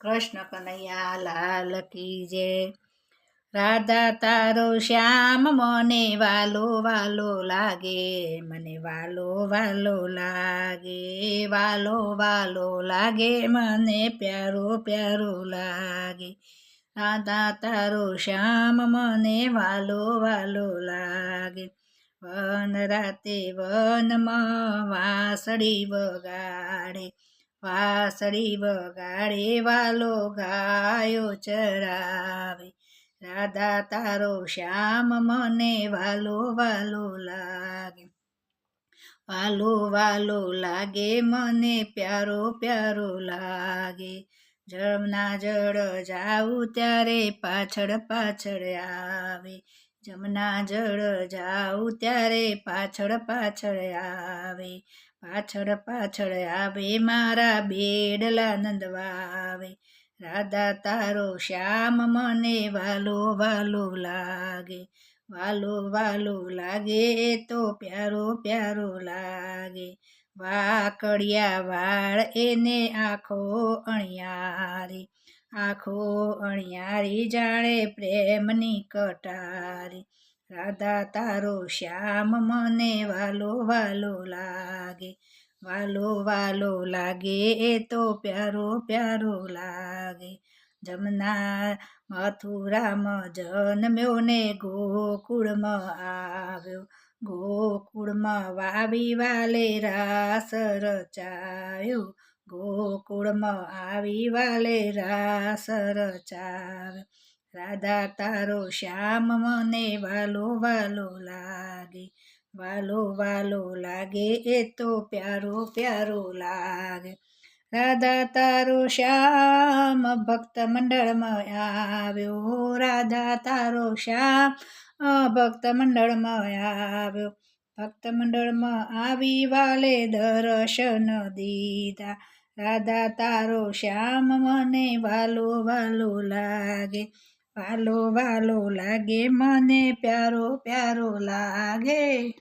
કૃષ્ણ કનૈયા લાલ કી જય. રાધા તારો શ્યામ, મને વાલો વાલો લાગે, મને વાલો વાલો લાગે, વાલો વાલો લાગે, મને પ્યારો પ્યારો લાગે. રાધા તારો શ્યામ, મને વાલો વાલો લાગે. વન રાતે વનમાં વાસળી વગાડે વાસળી વગાડે વાલો ગાયો ચરાવે. રાધા તારો શ્યામ મને વાલો વાલો લાગે. વાલો વાલો લાગે મને પ્યારો પ્યારો લાગે. જમના જળ જાઉં ત્યારે પાછળ પાછળ આવે. જમના જળ જાઉં ત્યારે પાછળ પાછળ આવે, પાછળ પાછળ આવે મારા બેડલા નંદવાવે. રાધા તારો શ્યામ મને વાલો વાલો લાગે, વાલો વાલો લાગે તો પ્યારો પ્યારો લાગે. વાકડિયા વાળ એને આખો અણિયારી આખો અણિયારી જાણે પ્રેમની કટારી. રાધા, તારો શ્યામ મને વાલો વાલો લાગે. વાલો વાલો લાગે એ તો પ્યારો પ્યારો લાગે. જમના મથુરામાં જન્મ્યો ને ગોકુળમાં આવ્યો. ગોકુળમાં વાવી વાલે રાસ રચાયો. ગોકુળમાં આવી વાલે રાસ રચાવ્યો રાધા તારો શ્યામ મને વાલો વાલો લાગે. વાલો વાલો લાગે એ તો પ્યારો પ્યારો લાગે. રાધા તારો શ્યામ ભક્ત મંડળમાં આવ્યો. રાધા તારો શ્યામ ભક્ત મંડળમાં આવ્યો. ભક્ત મંડળમાં આવી વાલે દર્શન દીધા. રાધા તારો શ્યામ મને વાલો વાલો લાગે, વાલો વાલો લાગે, મને પ્યારો પ્યારો લાગે.